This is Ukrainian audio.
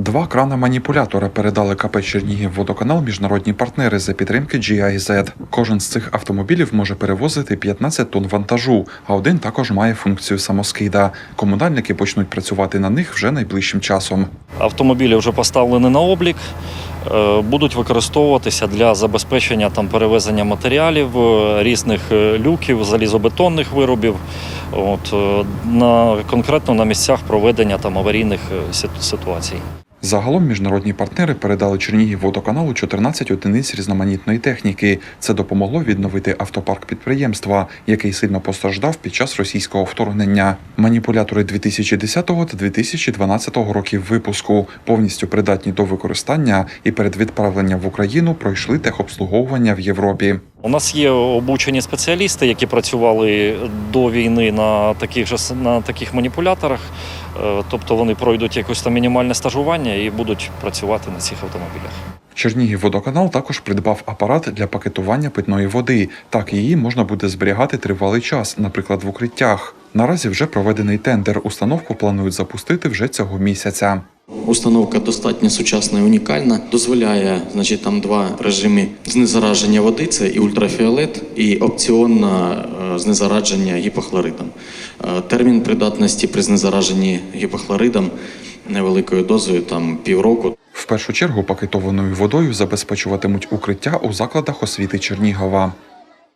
Два крана-маніпулятора передали КП Чернігів водоканал міжнародні партнери за підтримки GIZ. Кожен з цих автомобілів може перевозити 15 тонн вантажу, а один також має функцію самоскида. Комунальники почнуть працювати на них вже найближчим часом. Автомобілі вже поставлені на облік, е, будуть використовуватися для забезпечення там перевезення матеріалів, е, різних е, люків, залізобетонних виробів. От, на, конкретно на місцях проведення там аварійних ситуацій. Загалом міжнародні партнери передали Чернігів водоканалу 14 одиниць різноманітної техніки. Це допомогло відновити автопарк підприємства, який сильно постраждав під час російського вторгнення. Маніпулятори 2010 та 2012 років випуску повністю придатні до використання і перед відправленням в Україну пройшли техобслуговування в Європі. У нас є обучені спеціалісти, які працювали до війни на таких же на таких маніпуляторах. Е, Тобто вони пройдуть якесь там мінімальне стажування і будуть працювати на цих автомобілях. Чернігів водоканал також придбав апарат для пакетування питної води. Так її можна буде зберігати тривалий час, наприклад, в укриттях. Наразі вже проведений тендер. Установку планують запустити вже цього місяця. Установка достатньо сучасна і унікальна. Дозволяє, значить, там два режими знезараження води: це і ультрафіолет, і опціонне е, знезарадження гіпохлоридом. Е, Термін придатності при знезараженні гіпохлоридом невеликою дозою там півроку. В першу чергу пакетованою водою забезпечуватимуть укриття у закладах освіти Чернігова.